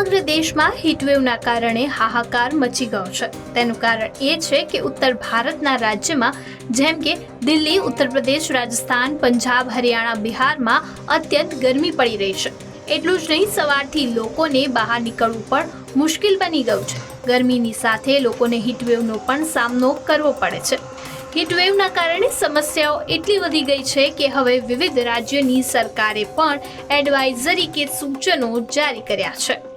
દેશમાં હીટવેવના કારણે હાહાકાર મચી ગયો છે. તેનું કારણ એ છે કે ઉત્તર ભારતના રાજ્યમાં જેમ કે દિલ્હી, ઉત્તર પ્રદેશ, રાજસ્થાન, પંજાબ, હરિયાણા, બિહારમાં અત્યંત ગરમી પડી રહી છે. એટલું જ નહીં, સવારથી લોકોને બહાર નીકળવું પણ મુશ્કેલ બની ગયું છે. ગરમીની સાથે લોકોને હીટવેવનો પણ સામનો કરવો પડે છે. હીટવેવના કારણે સમસ્યાઓ એટલી વધી ગઈ છે કે હવે વિવિધ રાજ્યોની સરકારે પણ એડવાઇઝરી કે સૂચનો જારી કર્યા છે.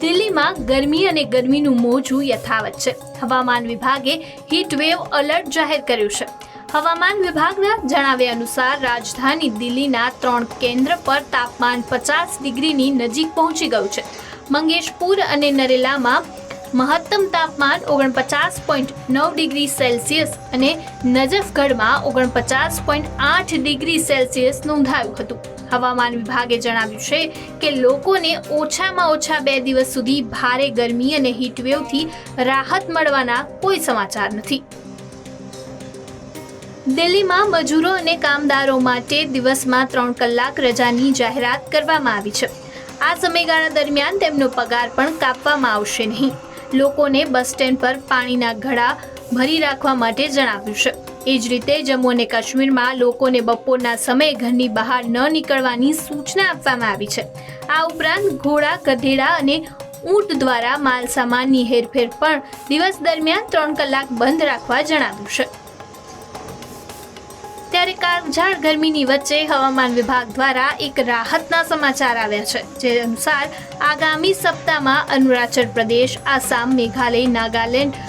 દિલ્હીમાં ગરમી અને ગરમીનું મોજું યથાવત છે. હવામાન વિભાગે હીટવેવ અલર્ટ જાહેર કર્યું છે. હવામાન વિભાગના જણાવ્યા અનુસાર રાજધાની દિલ્હીના ત્રણ કેન્દ્ર પર તાપમાન પચાસ ડિગ્રીની નજીક પહોંચી ગયું છે. મંગેશપુર અને નરેલામાં મહત્તમ તાપમાન ઓગણપચાસ પોઈન્ટ નવ ડિગ્રી સેલ્સિયસ અને નજફગઢમાં ઓગણપચાસ પોઈન્ટ આઠ ડિગ્રી સેલ્સિયસ નોંધાયું હતું. હવામાન વિભાગે જણાવ્યું છે કે લોકોને ઓછામાં ઓછા બે દિવસ સુધી ભારે ગરમી અને હીટવેવથી રાહત મળવાના કોઈ સમાચાર નથી. દિલ્હીમાં મજૂરો અને કામદારો માટે દિવસમાં ત્રણ કલાક રજાની જાહેરાત કરવામાં આવી છે. આ સમયગાળા દરમિયાન તેમનો પગાર પણ કાપવામાં આવશે નહીં. લોકોને બસ સ્ટેન્ડ પર પાણીના ઘડા ભરી રાખવા માટે જણાવ્યું છે. એ જ રીતે જમ્મુ અને કાશ્મીરમાં લોકોને બપોરના સમયે ઘરની બહાર ન નીકળવાની સૂચના આપવામાં આવી છે. આ ઉપરાંત ઘોડા ગધેડા અને ઊંટ દ્વારા માલ સામાનની હેરફેર પણ દિવસ દરમિયાન ત્રણ કલાક બંધ રાખવા જણાવ્યું છે. ત્યારે કાળઝાળ ગરમીની વચ્ચે હવામાન વિભાગ દ્વારા એક રાહતના સમાચાર આવ્યા છે, જે અનુસાર આગામી સપ્તાહમાં અરુણાચલ પ્રદેશ, આસામ, મેઘાલય, નાગાલેન્ડ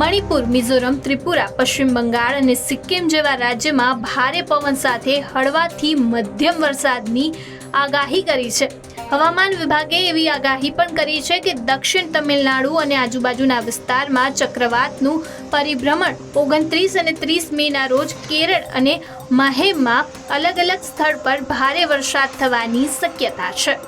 મણિપુર, મિઝોરમ, ત્રિપુરા, પશ્ચિમ બંગાળ અને સિક્કિમ જેવા રાજ્યમાં ભારે પવન સાથે હળવાથી મધ્યમ વરસાદની આગાહી કરી છે. હવામાન વિભાગે એવી આગાહી પણ કરી છે કે દક્ષિણ તમિલનાડુ અને આજુબાજુના વિસ્તારમાં ચક્રવાતનું પરિભ્રમણ ઓગણત્રીસ અને ત્રીસ મેના રોજ કેરળ અને માહેમમાં અલગ અલગ સ્થળ પર ભારે વરસાદ થવાની શક્યતા છે.